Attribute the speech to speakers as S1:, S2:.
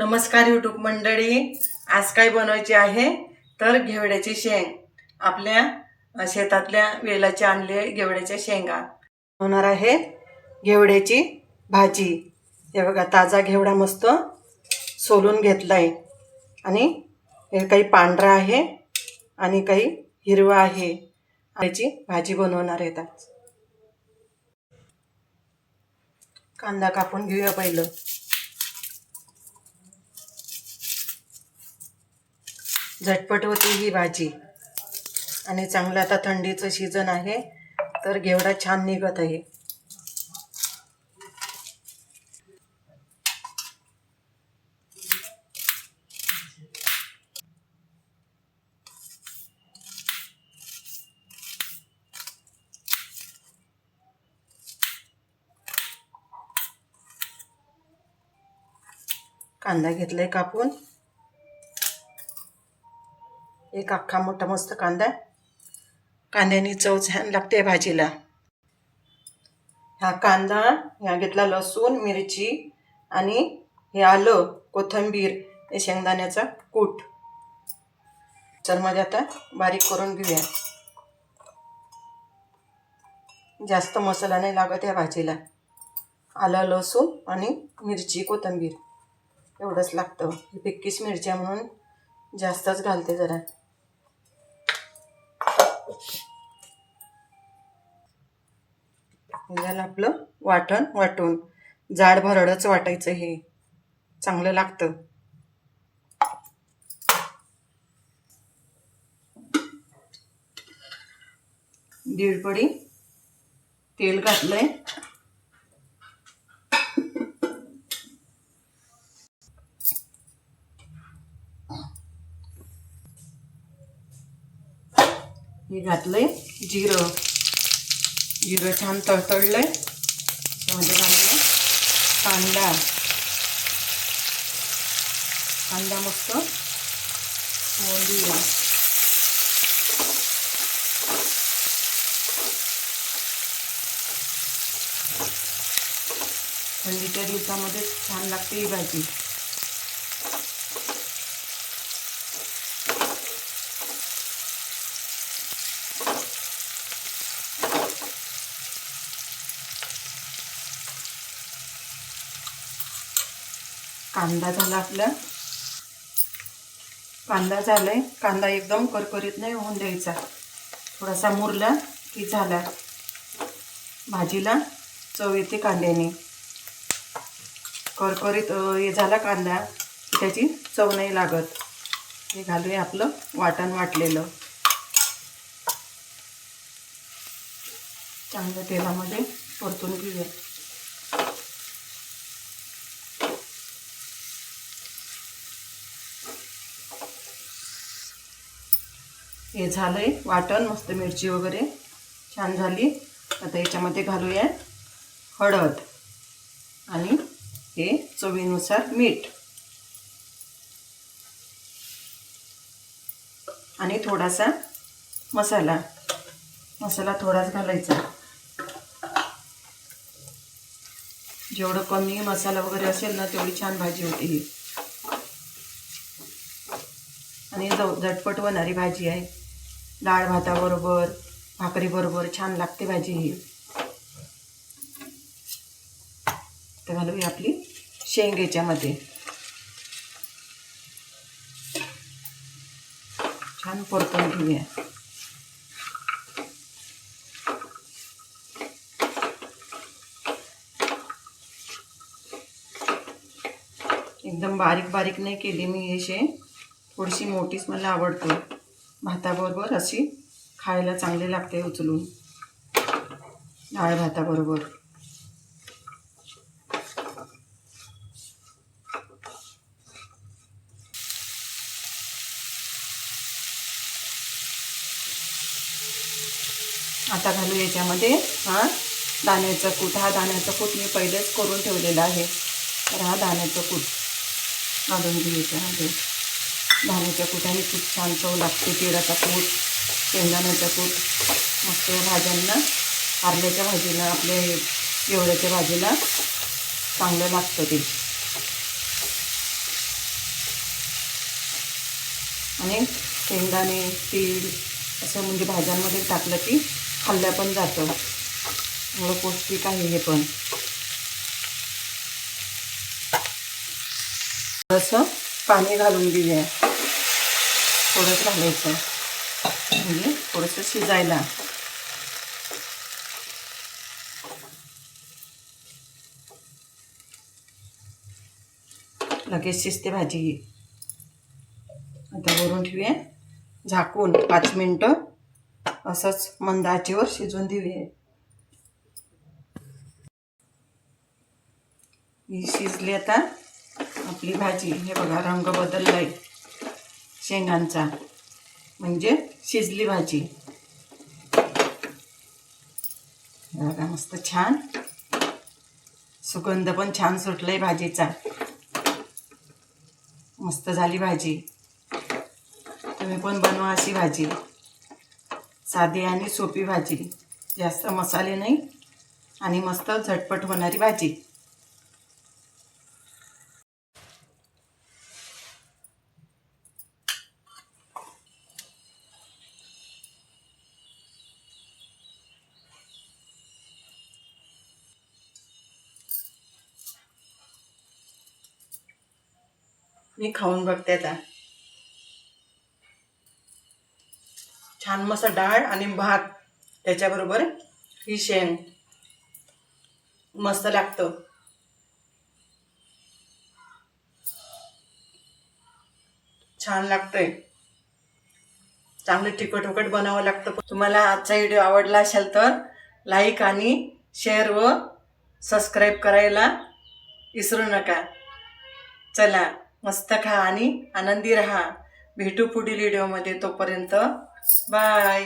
S1: नमस्कार यूट्यूब मंडळी. आज काय बनवायचे आहे? तर घेवड्याची शेंग. आपल्या शेतातल्या वेलाचे आणले घेवड्याच्या शेंगा. होणार आहे घेवड्याची भाजी. हे बघा ताजा घेवडा मस्त सोलून घेतलाय. आणि हे काही पांढरा आहे आणि काही हिरवा आहे. याची भाजी बनवणार आहेत आज. कांदा कापून घेऊया पहिलं. झटपट होती ही भाजी. आणि चांगलं आता थंडीचं सीझन आहे तर घेवडा छान निघत आहे. कांदा घेतलाय कापून. एक अख्खा मोठा मस्त कांदा कांद्याने चव छान लागते भाजीला. हा कांदा ह्या घेतला लसूण मिरची आणि हे आलं कोथिंबीर हे शेंगदाण्याचा कूट. मध्ये आता बारीक करून घेऊया. जास्त मसाला नाही लागत या भाजीला. आलं लसूण आणि मिरची कोथिंबीर. एवढंच लागतं. पिक्कीस मिरच्या म्हणून जास्तच घालते जरा. झालं आपलं वाटण वाटून. जाड भरडच वाटायचं हे. चांगलं लागतं. दीड पडी तेल घातलंय. हे घातलंय जिरं. जिरं छान तळतळलंय. त्यामध्ये घाललं कांदा. कांदा मस्त होऊन थंडीच्या दिवसामध्ये छान लागते ही भाजी. कांदा झाला आपला. कांदा झालाय. कांदा एकदम करकरीत नाही होऊन द्यायचा. थोडासा मुरला की झाला. भाजीला चव येते कांद्याने. करकरीत हे झाला कांदा की त्याची चव नाही लागत. हे घालूया आपलं वाटण वाटलेलं. चांगलं तेलामध्ये परतून घेऊया. हे झालंय. वाटण मस्त मिरची वगैरे छान झाली. आता याच्यामध्ये घालूया हळद आणि हे चवीनुसार मीठ. आणि थोडासा मसाला. मसाला थोडाच घालायचा. जेवढं कमी मसाला वगैरे असेल ना तेवढी छान भाजी होती ही. आणि जव झटपट होणारी भाजी आहे. डाळ भाताबरोबर भाकरीबरोबर छान लागते भाजी ही. तर घालूया आपली शेंग याच्यामध्ये छान परतून घेऊया. एकदम बारीक बारीक नाही केली मी हे शेंग. थोडीशी मोठीच मला आवडते. भाताबरोबर अशी खायला चांगली लागते उचलून. डाळ भाताबरोबर. आता घालू याच्यामध्ये हा दाण्याचा कूट. हा दाण्याचा कूट मी पहिलेच करून ठेवलेला आहे. तर हा दाण्याचा कूट घालून घेऊ याच्यामध्ये. धान्याच्या कुटाने खूप छान चव लागते तिळाचा कूट शेंगदाण्याचा कूट. मस्त भाज्यांना कारल्याच्या भाजीला आपल्या एवढ्याच्या भाजीला चांगलं लागतं ते. आणि शेंगदाणे तीळ असं म्हणजे भाज्यांमध्ये टाकलं की खाल्ल्या पण जातं. एवढं पौष्टिक आहे हे पण. थोडंसं पाणी घालून देऊया थोडंच घालायचं. म्हणजे थोडंसं शिजायला. लगेच शिजते भाजी आता वरून ठेवूया. झाकून पाच मिनटं असंच मंद आचेवर शिजवून देऊया. ही शिजली आता आपली भाजी. हे बघा रंग बदललाय. शेंगांचा. म्हणजे शिजली भाजी. बघा मस्त छान. सुगंध पण छान सुटलाय भाजीचा. मस्त झाली भाजी. तुम्ही पण बनवा अशी भाजी. साधी आणि सोपी भाजी. जास्त मसाले नाही. आणि मस्त झटपट होणारी भाजी. मी खाऊन बघते आता. छान मस्त डाळ आणि भात त्याच्याबरोबर ही शेंग. मस्त लागतं. छान लागतंय. चांगलं तिखट वकट बनावं लागतं. तुम्हाला आजचा व्हिडिओ आवडला असेल तर लाईक आणि शेअर व सबस्क्राईब करायला विसरू नका. चला. मस्त खा आणि आनंदी राहा. भेटू पुढील व्हिडिओमध्ये तोपर्यंत. बाय